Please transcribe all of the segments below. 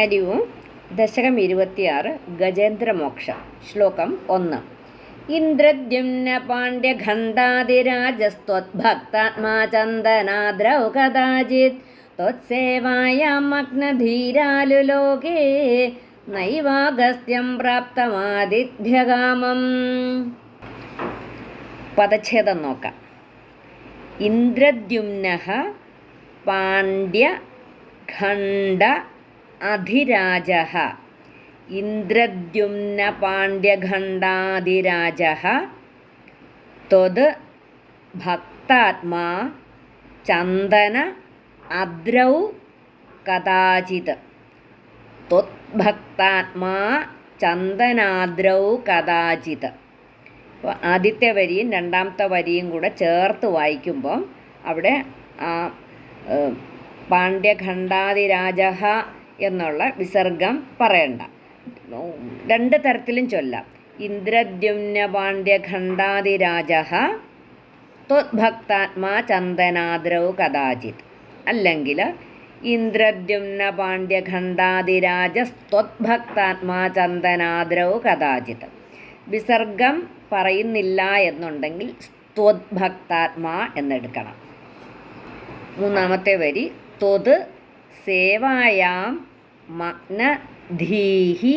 ഹരി ഓം ദശകം ഇരുപത്തിയാറ് ഗജേന്ദ്രമോക്ഷം ശ്ലോകം ഒന്ന്. ഇന്ദ്രദ്യുമ്ന പാണ്ഡ്യഖണ്ഡാതിരാജസ്ത്വദ്ഭക്താത്മാ ചന്ദനാദ്രൗ കഥാചിത് ത്വത്സേവായാം മഗ്നധീരാലു ലോകേ നൈവാഗസ്ത്യം പ്രാപ്തമാതിഥ്യകാമം പദച്ഛേദം നോക്കാം. ഇന്ദ്രദ്യുമ്നഃ പാണ്ഡ്യ ഖണ്ഡ അധിരാജ. ഇന്ദ്രദ്യുംന പാണ്ഡ്യഖണ്ഡാധിരാജ. ത്വത് ഭക്താത്മാ ചന്ദന അദ്രൗ കഥാചിത്. ത്വത്ഭക്താത്മാ ചന്ദനാദ്രൗ കഥാചിത്. അപ്പോൾ ആദ്യത്തെ വരിയും രണ്ടാമത്തെ വരിയും കൂടെ ചേർത്ത് വായിക്കുമ്പോൾ അവിടെ ആ പാണ്ഡ്യഖണ്ഡാതിരാജ എന്നുള്ള വിസർഗം പറയണ്ട. രണ്ട് തരത്തിലും ചൊല്ലാം. ഇന്ദ്രദ്യുമ്ന പാണ്ഡ്യഖണ്ഡാതിരാജ ത്വദ്ഭക്താത്മാ ചന്ദനാദ്രൗ കഥാചിത്. അല്ലെങ്കിൽ ഇന്ദ്രദ്യുമ്ന പാണ്ഡ്യഖണ്ഡാതിരാജസ്ത്വദ്ഭക്താത്മാ ചന്ദനാദ്രൗ കഥാചിത്. വിസർഗം പറയുന്നില്ല എന്നുണ്ടെങ്കിൽ ത്വദ്ഭക്താത്മാ എന്നെടുക്കണം. മൂന്നാമത്തെ വരി ത്വത് സേവായാം മഗ്നധീഹി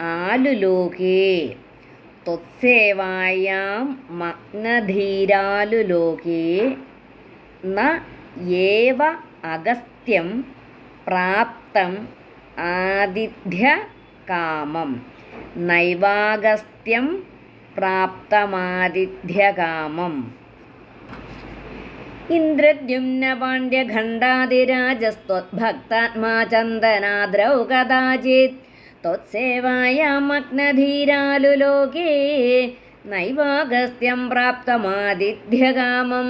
ആലുലോകേ. ത്വത്സേവായാം മഗ്നധീരാലുലോകേ. ന ഏവ അഗസ്ത്യം പ്രാപ്തം ആതിഥ്യകാമം നൈവാഗസ്ത്യം പ്രാപ്തമാതിഥ്യകാമം ഇന്ദ്രദ്യുമ്ന പാണ്ഡ്യഖണ്ഡാതിരാജസ്ത്വദ്ഭക്താത്മാ ലോകേ നൈവാഗസ്ത്യം പ്രാപ്തമാതിഥ്യകാമം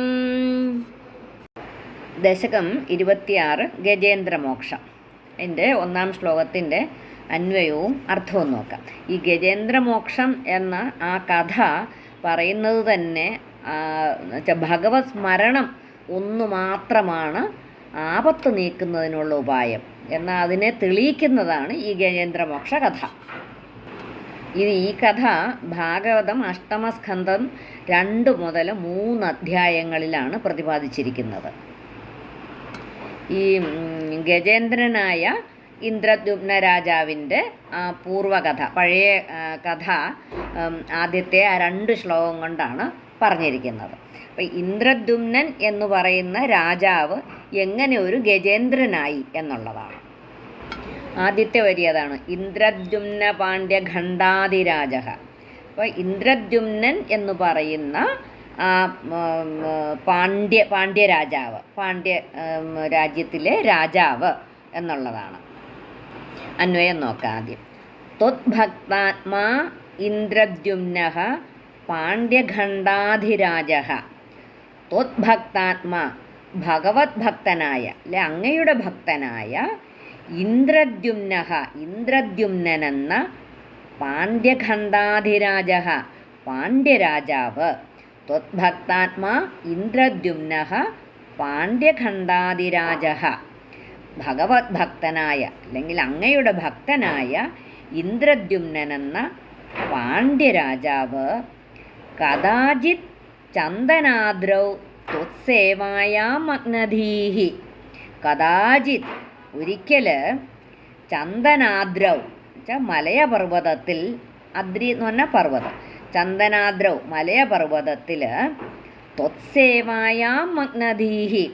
ദശകം ഇരുപത്തിയാറ് ഗജേന്ദ്രമോക്ഷം. എന്റെ ഒന്നാം ശ്ലോകത്തിന്റെ അന്വയവും അർത്ഥവും നോക്കാം. ഈ ഗജേന്ദ്രമോക്ഷം എന്ന ആ കഥ പറയുന്നത് തന്നെ ഭഗവത് സ്മരണം ഒന്നു മാത്രമാണ് ആപത്ത് നീക്കുന്നതിനുള്ള ഉപായം. എന്നാൽ അതിനെ തെളിയിക്കുന്നതാണ് ഈ ഗജേന്ദ്രമോക്ഷ കഥ. ഇത് ഈ കഥ ഭാഗവതം അഷ്ടമസ്കന്ധം രണ്ട് മുതൽ മൂന്ന് അധ്യായങ്ങളിലാണ് പ്രതിപാദിച്ചിരിക്കുന്നത്. ഈ ഗജേന്ദ്രനായ ഇന്ദ്രദ്യുപ്ന രാജാവിന്റെ പൂർവകഥ പഴയ കഥ ആദ്യത്തെ ആ രണ്ട് ശ്ലോകം കൊണ്ടാണ് പറഞ്ഞിരിക്കുന്നത്. അപ്പം ഇന്ദ്രദ്യുമ്നൻ എന്ന് പറയുന്ന രാജാവ് എങ്ങനെ ഒരു ഗജേന്ദ്രനായി എന്നുള്ളതാണ്. ആദ്യത്തെ വരി അതാണ്. ഇന്ദ്രദ്യുമ്ന പാണ്ഡ്യ ഖണ്ഡാതിരാജ. അപ്പോൾ ഇന്ദ്രദ്യുമ്നൻ എന്ന് പറയുന്ന ആ പാണ്ഡ്യ പാണ്ഡ്യ രാജാവ് പാണ്ഡ്യ രാജ്യത്തിലെ രാജാവ് എന്നുള്ളതാണ്. അന്വയം നോക്കാം ആദ്യം. ത്വദ്ഭക്താത്മാ ഇന്ദ്രദ്യുമ്ന പാണ്ഡ്യഖണ്ഡാധിരാജ. ത്വത്ഭക്താത്മാ ഭഗവത് ഭക്തനായ അല്ലെ അങ്ങയുടെ ഭക്തനായ ഇന്ദ്രദ്യുംന ഇന്ദ്രദ്യുംനെന്ന പാണ്ഡ്യഖണ്ഡാധിരാജ പാണ്ഡ്യരാജാവ്. ത്വത്ഭക്താത്മാ ഇന്ദ്രദ്യുംന പാണ്ഡ്യഖണ്ഡാധിരാജ. ഭഗവത് ഭക്തനായ അല്ലെങ്കിൽ അങ്ങയുടെ ഭക്തനായ ഇന്ദ്രദ്യുംനെന്ന പാണ്ഡ്യരാജാവ്. കഥാചിത് ചന്ദനാദ്രൗ ത്വത്സേവായാമഗ്നധീഹി. കഥാചിത് ഒരിക്കൽ ചന്ദനാദ്രൗ വെച്ചാൽ മലയപർവതത്തിൽ അദ്രി എന്ന് പറഞ്ഞ പർവതം. ചന്ദനാദ്രൗ മലയപർവതത്തിൽ ത്വത്സേവായാം മഗ്നധീഹി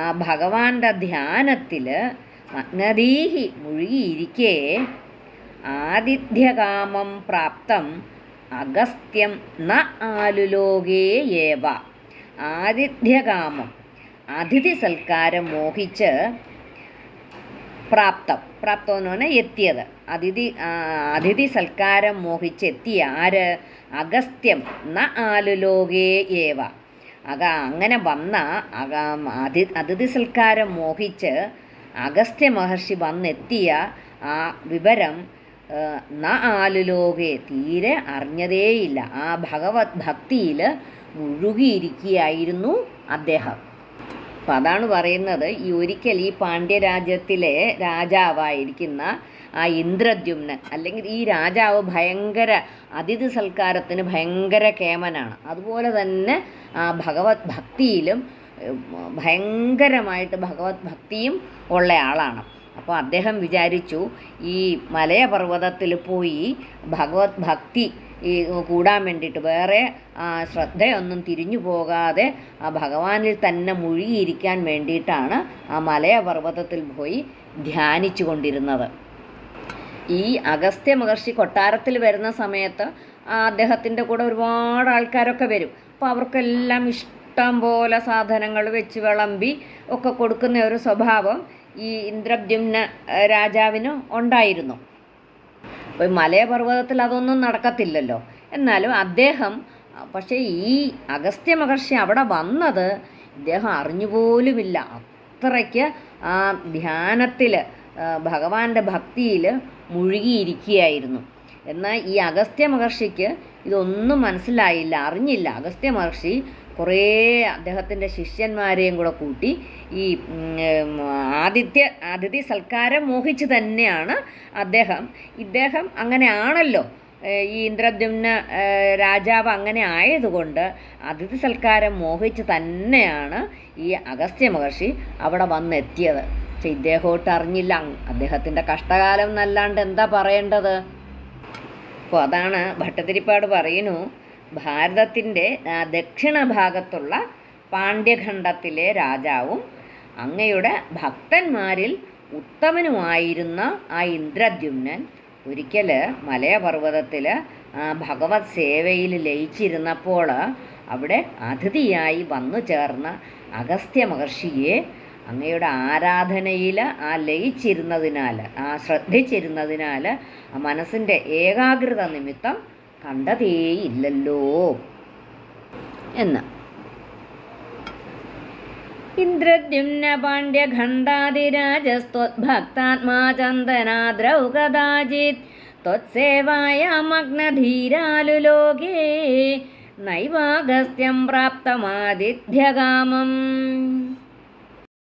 ആ ഭഗവാന്റെ ധ്യാനത്തിൽ മഗ്നധീഹി മുഴുകിയിരിക്കെ ആതിഥ്യകാമം പ്രാപ്തം അഗസ്ത്യം ന ആലുലോകേയേവ ആതിഥ്യകാമം അതിഥി സൽക്കാരം മോഹിച്ച് പ്രാപ്തം. പ്രാപ്തം എന്ന് പറഞ്ഞാൽ എത്തിയത്. അതിഥി അതിഥി സൽക്കാരം മോഹിച്ച് എത്തിയ ആര്? അഗസ്ത്യം ന ആലുലോകേ ഏവ. അക അങ്ങനെ വന്ന അതി അതിഥി സൽക്കാരം മോഹിച്ച് അഗസ്ത്യ മഹർഷി വന്നെത്തിയ ആ വിവരം ന ആലുലോകെ തീരെ അറിഞ്ഞതേയില്ല. ആ ഭഗവത് ഭക്തിയിൽ മുഴുകിയിരിക്കുകയായിരുന്നു അദ്ദേഹം. അപ്പം അതാണ് പറയുന്നത് ഈ ഒരിക്കൽ ഈ പാണ്ഡ്യരാജ്യത്തിലെ രാജാവായിരിക്കുന്ന ആ ഇന്ദ്രദ്യുമ്നൻ അല്ലെങ്കിൽ ഈ രാജാവ് ഭയങ്കര അതിഥി സൽക്കാരത്തിന് ഭയങ്കര കേമനാണ്. അതുപോലെ തന്നെ ആ ഭഗവത് ഭക്തിയിലും ഭയങ്കരമായിട്ട് ഭഗവത് ഭക്തിയും ഉള്ള ആളാണ്. അപ്പോൾ അദ്ദേഹം വിചാരിച്ചു ഈ മലയപർവതത്തിൽ പോയി ഭഗവത് ഭക്തി ഈ കൂടാൻ വേണ്ടിയിട്ട് വേറെ ശ്രദ്ധയൊന്നും തിരിഞ്ഞു പോകാതെ ആ ഭഗവാനിൽ തന്നെ മുഴുകിയിരിക്കാൻ വേണ്ടിയിട്ടാണ് ആ മലയപർവതത്തിൽ പോയി ധ്യാനിച്ചു കൊണ്ടിരുന്നത്. ഈ അഗസ്ത്യ മഹർഷി കൊട്ടാരത്തിൽ വരുന്ന സമയത്ത് അദ്ദേഹത്തിന്റെ കൂടെ ഒരുപാട് ആൾക്കാരൊക്കെ വരും. അപ്പോൾ അവർക്കെല്ലാം ഇഷ്ടം പോലെ സാധനങ്ങൾ വെച്ച് വിളമ്പി ഒക്കെ കൊടുക്കുന്ന ഒരു സ്വഭാവം ഈ ഇന്ദ്രദ്യുമ്ന രാജാവിന് ഉണ്ടായിരുന്നു. അപ്പോൾ മലയപർവതത്തിൽ അതൊന്നും നടക്കത്തില്ലല്ലോ. എന്നാലും അദ്ദേഹം പക്ഷേ ഈ അഗസ്ത്യ മഹർഷി അവിടെ വന്നത് ഇദ്ദേഹം അറിഞ്ഞുപോലുമില്ല. അത്രയ്ക്ക് ആ ധ്യാനത്തിൽ ഭഗവാന്റെ ഭക്തിയിൽ മുഴുകിയിരിക്കുകയായിരുന്നു. എന്നാൽ ഈ അഗസ്ത്യ മഹർഷിക്ക് ഇതൊന്നും മനസ്സിലായില്ല അറിഞ്ഞില്ല. അഗസ്ത്യ മഹർഷി കുറേ അദ്ദേഹത്തിന്റെ ശിഷ്യന്മാരെയും കൂടെ കൂട്ടി ഈ ആദിത്യ അതിഥി സൽക്കാരം മോഹിച്ച് തന്നെയാണ് അദ്ദേഹം. ഇദ്ദേഹം അങ്ങനെയാണല്ലോ ഈ ഇന്ദ്രദ്യുമ്ന രാജാവ് അങ്ങനെ ആയതുകൊണ്ട് അതിഥി സൽക്കാരം മോഹിച്ച് തന്നെയാണ് ഈ അഗസ്ത്യ മഹർഷി അവിടെ വന്നെത്തിയത്. പക്ഷെ ഇദ്ദേഹോട്ട് അറിഞ്ഞില്ല. അദ്ദേഹത്തിന്റെ കഷ്ടകാലം എന്നല്ലാണ്ട് എന്താ പറയേണ്ടത്? അപ്പോൾ അതാണ് ഭട്ടതിരിപ്പാട് പറയുന്നു. ഭാരതത്തിന്റെ ദക്ഷിണ ഭാഗത്തുള്ള പാണ്ഡ്യഖണ്ഡത്തിലെ രാജാവും അങ്ങയുടെ ഭക്തന്മാരിൽ ഉത്തമനുമായിരുന്ന ആ ഇന്ദ്രദ്യുമ്നൻ ഒരിക്കൽ മലയപർവതത്തിൽ ഭഗവത് സേവയിൽ ലയിച്ചിരുന്നപ്പോൾ അവിടെ അതിഥിയായി വന്നു ചേർന്ന അഗസ്ത്യ മഹർഷിയെ അങ്ങയുടെ ആരാധനയിൽ ആ ലയിച്ചിരുന്നതിനാൽ ആ ശ്രദ്ധിച്ചിരുന്നതിനാൽ ആ മനസ്സിന്റെ ഏകാഗ്രത നിമിത്തം കണ്ടതേയില്ലല്ലോ എന്ന്. ഇന്ദ്രദ്യുമ്ന പാണ്ഡ്യഖണ്ഡാതിരാജസ്ത്വദ്ഭക്താത്മാ ചന്ദനാദ്രൗ മഗ്നധീരാലുലോകേ നൈവാഗസ്ത്യം പ്രാപ്തമാതിഥ്യകാമം